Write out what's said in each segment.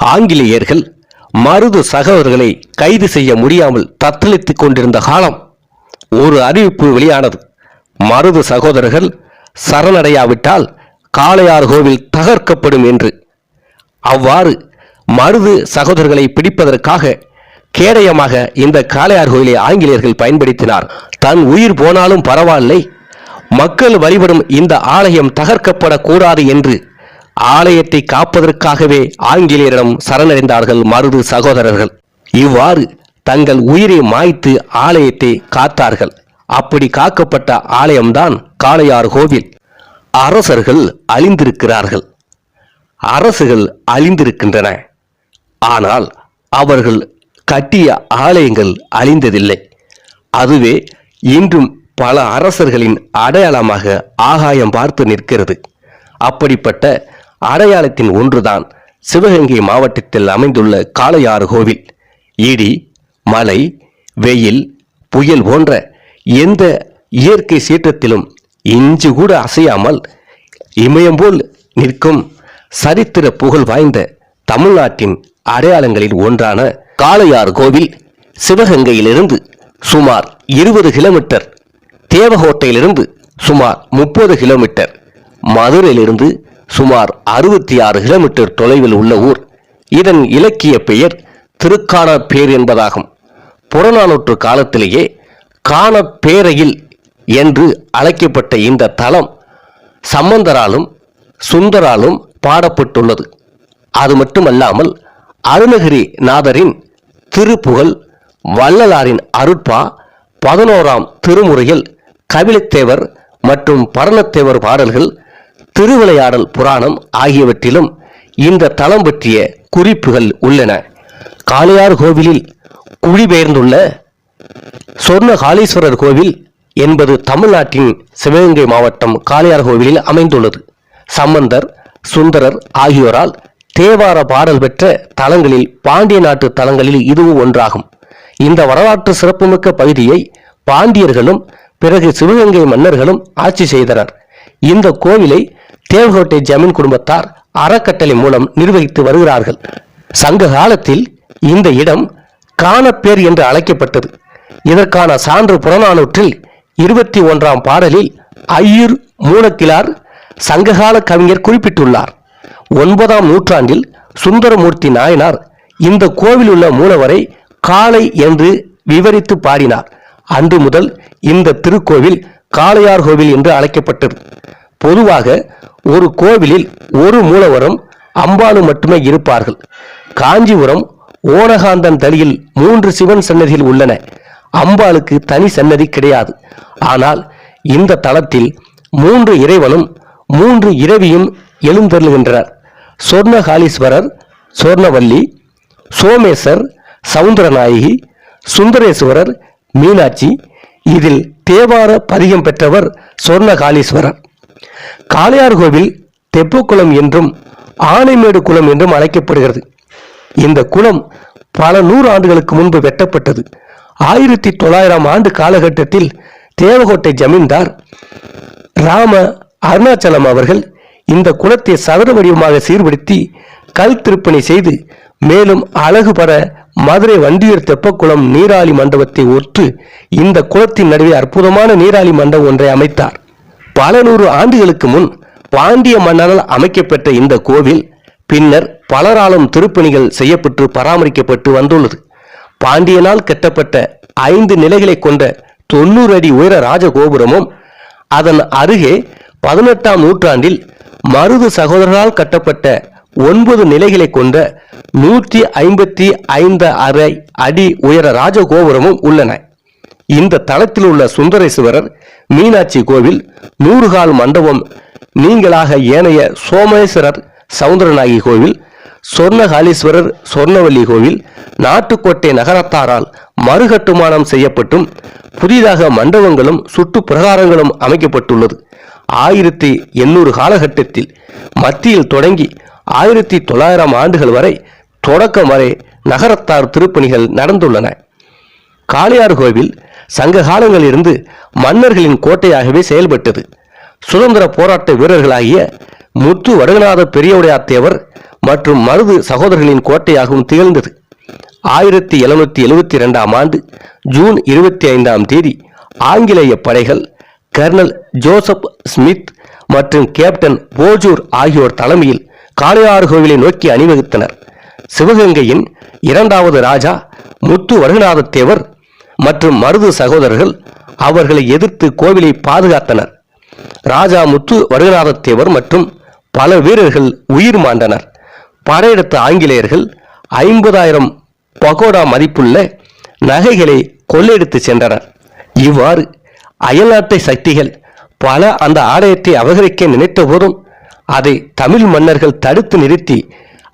ஆங்கிலேயர்கள் மருது சகோதரர்களை கைது செய்ய முடியாமல் தத்தளித்துக் கொண்டிருந்த காலம் ஒரு அறிவிப்பு வெளியானது. மருது சகோதரர்கள் சரணடையாவிட்டால் காளையார் கோவில் தகர்க்கப்படும் என்று. அவ்வாறு மருது சகோதரர்களை பிடிப்பதற்காக கேடயமாக இந்த காளையார் கோயிலை ஆங்கிலேயர்கள் பயன்படுத்தினார். தன் உயிர் போனாலும் பரவாயில்லை. மக்கள் வழிபடும் இந்த ஆலயம் தகர்க்கப்படக்கூடாது என்று ஆலயத்தை காப்பதற்காகவே ஆங்கிலேயரிடம் சரணடைந்தார்கள் மருது சகோதரர்கள். இவ்வாறு தங்கள் உயிரை மாய்த்து ஆலயத்தை காத்தார்கள். அப்படி காக்கப்பட்ட ஆலயம்தான் காளையார் கோவில். அரசர்கள் அழிந்திருக்கிறார்கள். அரசுகள் அழிந்திருக்கின்றன. ஆனால் அவர்கள் கட்டிய ஆலயங்கள் அழிந்ததில்லை. அதுவே இன்றும் பல அரசர்களின் அடையாளமாக ஆகாயம் பார்த்து நிற்கிறது. அப்படிப்பட்ட அடையாளத்தின் ஒன்றுதான் சிவகங்கை மாவட்டத்தில் அமைந்துள்ள காளையாறு கோவில். இடி மலை வெயில் புயல் போன்ற எந்த இயற்கை சீற்றத்திலும் இஞ்சு கூட அசையாமல் இமயம் போல் நிற்கும் சரித்திர புகழ் வாய்ந்த தமிழ்நாட்டின் அடையாளங்களில் ஒன்றான காளையார் கோவில் சிவகங்கையிலிருந்து சுமார் இருபது கிலோமீட்டர் தேவகோட்டையிலிருந்து சுமார் முப்பது கிலோமீட்டர் மதுரையிலிருந்து சுமார் அறுபத்தி ஆறு கிலோமீட்டர் தொலைவில் உள்ள ஊர். இதன் இலக்கிய பெயர் திருக்கானப்பேர் என்பதாகும். புறநானூற்று காலத்திலேயே காணப்பேரையில் என்று அழைக்கப்பட்ட இந்த தலம் சம்பந்தராலும் சுந்தராலும் பாடப்பட்டுள்ளது. அது மட்டுமல்லாமல் அருணகிரி நாதரின் திருப்புகழ் வள்ளலாரின் அருட்பா பதினோராம் திருமுறையில் கபிலத்தேவர் மற்றும் பரணத்தேவர் பாடல்கள் திருவிளையாடல் புராணம் ஆகியவற்றிலும் இந்த தலம் பற்றிய குறிப்புகள் உள்ளன. காளையார் கோவிலில் குடிபெயர்ந்துள்ள சொர்ண காளீஸ்வரர் கோவில் என்பது தமிழ்நாட்டின் சிவகங்கை மாவட்டம் காளையார் கோவிலில் அமைந்துள்ளது. சம்பந்தர் சுந்தரர் ஆகியோரால் தேவார பாடல் பெற்ற தலங்களில் பாண்டிய நாட்டு தலங்களில் இதுவும் ஒன்றாகும். இந்த வரலாற்று சிறப்புமிக்க பகுதியை பாண்டியர்களும் பிறகு சிவகங்கை மன்னர்களும் ஆட்சி செய்தனர். இந்த கோவிலை தேவகோட்டை ஜமீன் குடும்பத்தார் அறக்கட்டளை மூலம் நிர்வகித்து வருகிறார்கள். சங்க காலத்தில் இந்த இடம் காணப்பேர் என்று அழைக்கப்பட்டது. இதற்கான சான்று புறநானூற்றில் இருபத்தி ஒன்றாம் பாடலில் ஐயூர் மூலக்கிலார் சங்ககால கவிஞர் குறிப்பிட்டுள்ளார். ஒன்பதாம் நூற்றாண்டில் சுந்தரமூர்த்தி நாயனார் இந்த கோவில் உள்ள மூலவரை காளை என்று விவரித்து பாடினார். அன்று முதல் இந்த திருக்கோவில் காளையார் கோவில் என்று அழைக்கப்பட்டது. பொதுவாக ஒரு கோவிலில் ஒரு மூலவரும் அம்பாலும் மட்டுமே இருப்பார்கள். காஞ்சிபுரம் ஓனகாந்தன் தலியில் மூன்று சிவன் சன்னதிகள் உள்ளன. அம்பாளுக்கு தனி சன்னதி கிடையாது. ஆனால் இந்த தலத்தில் மூன்று இறைவனும் மூன்று இரவியும் எழுந்தருளுகின்றனர். சொர்ணகாலீஸ்வரர் சொர்ணவல்லி சோமேசர் சவுந்தரநாயகி சுந்தரேஸ்வரர் மீனாட்சி இதில் தேவார பதிகம் பெற்றவர் சொர்ணகாலீஸ்வரர் காளையார் கோவில் தெப்பக்குளம் என்றும் ஆனைமேடு குளம் என்றும் அழைக்கப்படுகிறது. இந்த குளம் பல நூறு ஆண்டுகளுக்கு முன்பு வெட்டப்பட்டது. ஆயிரத்தி தொள்ளாயிரம் ஆண்டு காலகட்டத்தில் தேவகோட்டை ஜமீன்தார் ராம அருணாச்சலம் அவர்கள் இந்த குளத்தை சதுர வடிவமாக சீர்படுத்தி கல் திருப்பணி செய்து மேலும் அழகுபட மதுரை வண்டியூர் தெப்பக்குளம் நீராளி மண்டபத்தை ஒற்று இந்த குளத்தின் நடுவே அற்புதமான நீராளி மண்டபம் ஒன்றை அமைத்தார். பல நூறு ஆண்டுகளுக்கு முன் பாண்டிய மன்னரால் அமைக்கப்பட்ட இந்த கோவில் பின்னர் பலராலும் திருப்பணிகள் செய்யப்பட்டு பராமரிக்கப்பட்டு வந்துள்ளது. பாண்டியனால் கட்டப்பட்ட ஐந்து நிலைகளை கொண்ட தொண்ணூறு அடி உயர ராஜகோபுரமும் அதன் அருகே பதினெட்டாம் நூற்றாண்டில் மருது சகோதரரால் கட்டப்பட்ட ஒன்பது நிலைகளை கொண்ட நூற்றி ஐம்பத்தி ஐந்து அரை அடி உயர ராஜகோபுரமும் உள்ளன. இந்த தளத்தில் உள்ள சுந்தரேஸ்வரர் மீனாட்சி கோவில் நூறுகால் மண்டபம் நீங்களாக ஏனைய சோமேஸ்வரர் சவுந்தரநாயகி கோவில் சொர்ணகாலீஸ்வரர் சொர்ணவல்லி கோவில் நாட்டுக்கோட்டை நகரத்தாரால் மறுகட்டுமானம் செய்யப்பட்டும் புதிதாக மண்டபங்களும் சுற்று பிரகாரங்களும் அமைக்கப்பட்டுள்ளது. ஆயிரத்தி எண்ணூறு காலகட்டத்தில் மத்தியில் தொடங்கி ஆயிரத்தி தொள்ளாயிரம் ஆண்டுகள் வரை தொடக்கம் வரை நகரத்தார் திருப்பணிகள் நடந்துள்ளன. காளையார் கோவில் சங்க காலங்களிலிருந்து மன்னர்களின் கோட்டையாகவே செயல்பட்டது. சுதந்திர போராட்ட வீரர்களாகிய முத்து வடகநாத பெரியவுடையார் தேவர் மற்றும் மருது சகோதரர்களின் கோட்டையாகவும் திகழ்ந்தது. ஆயிரத்தி எழுநூத்தி எழுபத்தி இரண்டாம் ஆண்டு ஜூன் இருபத்தி ஐந்தாம் தேதி ஆங்கிலேய படைகள் கர்னல் ஜோசப் ஸ்மித் மற்றும் கேப்டன் போஜூர் ஆகியோர் தலைமையில் காளையாறு கோவிலை நோக்கி அணிவகுத்தனர். சிவகங்கையின் இரண்டாவது ராஜா முத்து வருகநாத மற்றும் மருது சகோதரர்கள் அவர்களை எதிர்த்து கோவிலை பாதுகாத்தனர். ராஜா முத்து வருகநாத தேவர் மற்றும் பல வீரர்கள் உயிர் மாண்டனர். படையெடுத்த ஆங்கிலேயர்கள் ஐம்பதாயிரம் பகோடா மதிப்புள்ள நகைகளை கொள்ளையடித்து சென்றனர். இவ்வாறு அயல்நாட்டை சக்திகள் பல அந்த ஆலயத்தை அபகரிக்க நினைத்த போதும் அதை தமிழ் மன்னர்கள் தடுத்து நிறுத்தி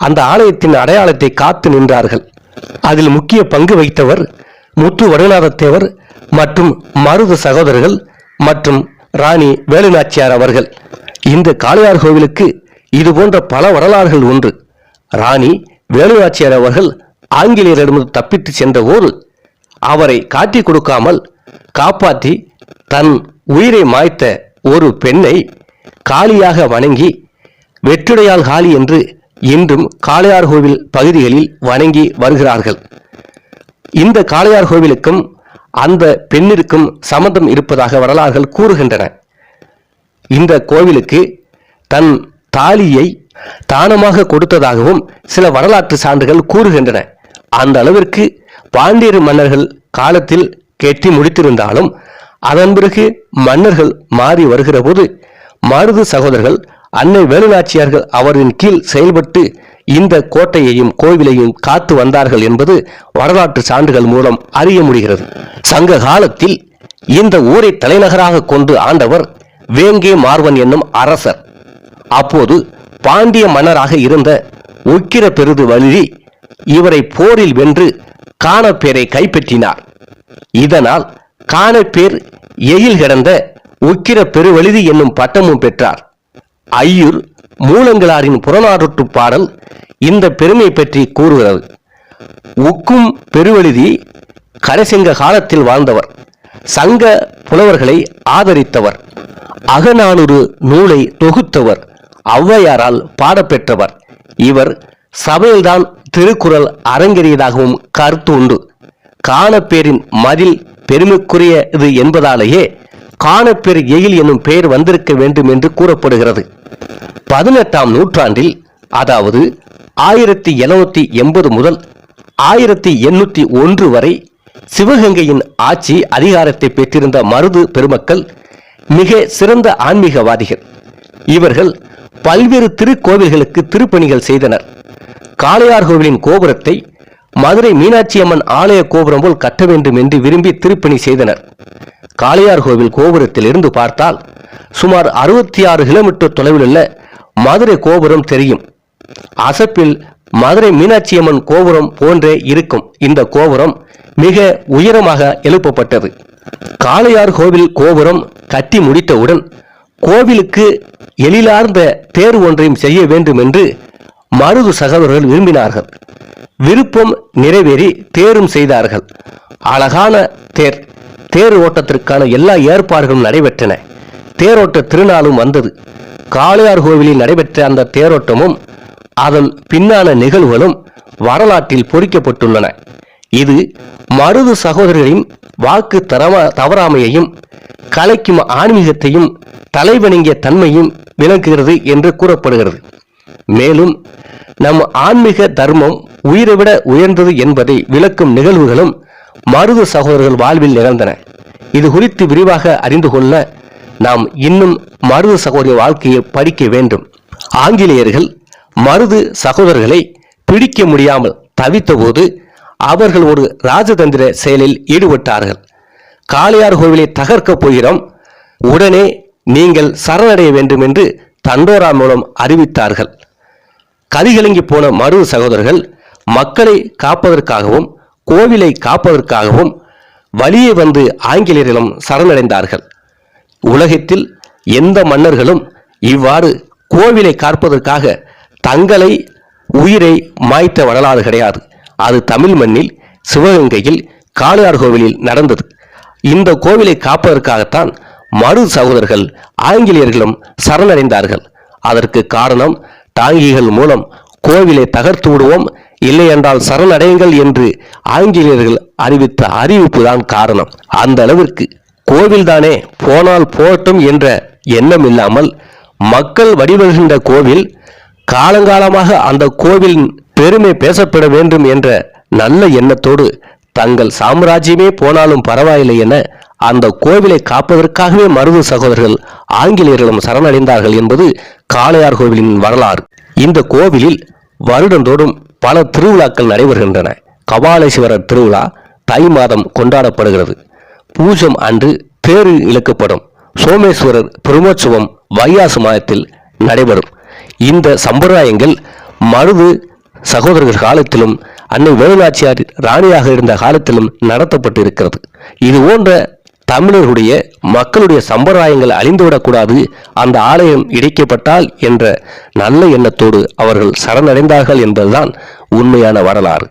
அந்த ஆலயத்தின் அடையாளத்தை காத்து நின்றார்கள். அதில் முக்கிய பங்கு வகித்தவர் முத்து வருணநாதத்தேவர் மற்றும் மருது சகோதரர்கள் மற்றும் ராணி வேலுநாச்சியார் அவர்கள். இந்த காளையார் கோவிலுக்கு இது போன்ற பல வரலாறுகள் உண்டு ராணி வேலுநாச்சியார் அவர்கள் ஆங்கிலேயரிடமிருந்து தப்பித்து சென்றபோது அவரை காட்டிக் கொடுக்காமல் காப்பாற்றி தன் உயிரை மாய்த்த ஒரு பெண்ணை காளியாக வணங்கி வெற்றுடையால் காளி என்று இன்றும் காளையார் கோவில் பகுதிகளில் வணங்கி வருகிறார்கள். இந்த காளையார் கோவிலுக்கும் அந்த பெண்ணிற்கும் சம்பந்தம் இருப்பதாக வரலாறுகள் கூறுகின்றன. இந்த கோவிலுக்கு தன் தாலியை தானமாக கொடுத்ததாகவும் சில வரலாற்று சான்றுகள் கூறுகின்றன. அந்த அளவிற்கு பாண்டியர் மன்னர்கள் காலத்தில் கெட்டி முடித்திருந்தாலும் அதன் பிறகு மன்னர்கள் மாறி வருகிற போது மருது சகோதரர்கள் அன்னை வேலுநாச்சியார்கள் அவரின் கீழ் செயல்பட்டு இந்த கோட்டையையும் கோவிலையும் காத்து வந்தார்கள் என்பது வரலாற்று சான்றுகள் மூலம் அறிய முடிகிறது. சங்க காலத்தில் இந்த ஊரை தலைநகராக கொண்டு ஆண்டவர் வேங்கே மார்வன் என்னும் அரசர். அப்போது பாண்டிய மன்னராக இருந்த உக்கிர பெருது வழுதி இவரை போரில் வென்று காணப்பேரை கைப்பற்றினார். இதனால் காணப்பேர் எயில் கிடந்த உக்கிர பெருவழுதி என்னும் பட்டமும் பெற்றார். ஐயூர் மூலங்களாரின் புறநானூற்று பாடல் இந்த பெருமை பற்றி கூறுகிறது. உக்கும் பெருவழுதி கரசிங்க காலத்தில் வாழ்ந்தவர். சங்க புலவர்களை ஆதரித்தவர். அகநானூறு நூலை தொகுத்தவர். ஔவையாரால் பாடப்பெற்றவர். இவர் சபையில்தான் திருக்குறள் அரங்கேறியதாகவும் கருத்து உண்டு. காணப்பேரின் மதில் பெருமைக்குரியது என்பதாலேயே காணப்பேர் எயில் என்னும் பெயர் வந்திருக்க வேண்டும் என்று கூறப்படுகிறது. பதினெட்டாம் நூற்றாண்டில் அதாவது ஆயிரத்தி எழுநூத்தி எண்பது முதல் ஆயிரத்தி எண்ணூத்தி ஒன்று வரை சிவகங்கையின் ஆட்சி அதிகாரத்தை பெற்றிருந்த மருது பெருமக்கள் மிக சிறந்த ஆன்மீகவாதிகள். இவர்கள் பல்வேறு திருக்கோவில்களுக்கு திருப்பணிகள் செய்தனர். காளையார் கோவிலின் கோபுரத்தை மதுரை மீனாட்சி அம்மன் ஆலய கோபுரம் போல் கட்ட வேண்டும் என்று விரும்பி திருப்பணி செய்தனர். காளையார் கோவில் கோபுரத்தில் இருந்து பார்த்தால் சுமார் அறுபத்தி ஆறு கிலோமீட்டர் தொலைவில் உள்ள மதுரை கோபுரம் தெரியும். அசப்பில் மதுரை மீனாட்சி அம்மன் கோபுரம் போன்றே இருக்கும். இந்த கோபுரம் மிக உயரமாக எழுப்பப்பட்டது. காளையார் கோவில் கோபுரம் கட்டி முடித்தவுடன் கோவிலுக்கு எழிலார்ந்த தேர் ஒன்றையும் செய்ய வேண்டும் என்று மருது சகோதரர்கள் விரும்பினார்கள். விருப்பம் நிறைவேறி தேரும் செய்தார்கள். அழகான தேர். தேர் ஓட்டத்திற்கான எல்லா ஏற்பாடுகளும் நடைபெற்றன. தேரோட்ட திருநாளும் வந்தது. காளையார் கோவிலில் நடைபெற்ற அந்த தேரோட்டமும் அதன் பின்னான நிகழ்வுகளும் வரலாற்றில் பொறிக்கப்பட்டுள்ளன. இது மருது சகோதரர்களின் வாக்கு தரம தவறாமையையும் கலைக்கும் ஆன்மீகத்தையும் தலைவணங்கிய தன்மையும் விளக்குகிறது என்று கூறப்படுகிறது. மேலும் நம் ஆன்மீக தர்மம் உயிரை விட உயர்ந்தது என்பதை விளக்கும் நிகழ்வுகளும் மருது சகோதரர்கள் வாழ்வில் நிகழ்ந்தன. இது குறித்து விரிவாக அறிந்து கொள்ள நாம் இன்னும் மருது சகோதரிய வாழ்க்கையை படிக்க வேண்டும். ஆங்கிலேயர்கள் மருது சகோதரர்களை பிடிக்க முடியாமல் தவித்தபோது அவர்கள் ஒரு ராஜதந்திர செயலில் ஈடுபட்டார்கள். காளையார் கோவிலை தகர்க்கப் போகிறோம். உடனே நீங்கள் சரணடைய வேண்டும் என்று தண்டோரா மூலம் அறிவித்தார்கள். கதிகலங்கி போன மருது சகோதரர்கள் மக்களை காப்பதற்காகவும் கோவிலை காப்பதற்காகவும் வழியே வந்து ஆங்கிலேயரிடம் சரணடைந்தார்கள். உலகத்தில் எந்த மன்னர்களும் இவ்வாறு கோவிலை காப்பதற்காக தங்களை உயிரை மாய்த்த வரலாறு கிடையாது. அது தமிழ் மண்ணில் சிவகங்கையில் காளையார் கோவிலில் நடந்தது. இந்த கோவிலை காப்பதற்காகத்தான் மறு சகோதரர்கள் ஆங்கிலேயர்களும் சரணடைந்தார்கள். அதற்கு காரணம் டாங்கிகள் மூலம் கோவிலை தகர்த்து விடுவோம் இல்லையென்றால் சரணடையுங்கள் என்று ஆங்கிலேயர்கள் அறிவித்த அறிவிப்பு தான் காரணம். அந்த அளவிற்கு கோவில்தானே போனால் போகட்டும் என்ற எண்ணம் இல்லாமல் மக்கள் வழிபடுகின்ற கோவில் காலங்காலமாக அந்த கோவிலின் பெருமை பேசப்பட வேண்டும் என்ற நல்ல எண்ணத்தோடு தங்கள் சாம்ராஜ்யமே போனாலும் பரவாயில்லை என அந்த கோவிலை காப்பதற்காகவே மருது சகோதரர்கள் ஆங்கிலேயர்களிடம் சரணடைந்தார்கள் என்பது காளையார் கோவிலின் வரலாறு. இந்த கோவிலில் வருடந்தோறும் பல திருவிழாக்கள் நடைபெறுகின்றன. கபாலேஸ்வரர் திருவிழா தை மாதம் கொண்டாடப்படுகிறது. பூஜம் அன்று தேரு இழுக்கப்படும். சோமேஸ்வரர் பிரம்மோற்சவம் வையாசு மாதத்தில் நடைபெறும். இந்த சம்பிரதாயங்கள் மருது சகோதரர்கள் காலத்திலும் அன்னை வேலுநாச்சியார் ராணியாக இருந்த காலத்திலும் நடத்தப்பட்டு இருக்கிறது இது போன்ற தமிழர்களுடைய மக்களுடைய சம்பிரதாயங்கள் அழிந்துவிடக்கூடாது அந்த ஆலயம் இடிக்கப்பட்டால் என்ற நல்ல எண்ணத்தோடு அவர்கள் சரணடைந்தார்கள் என்பதுதான் உண்மையான வரலாறு.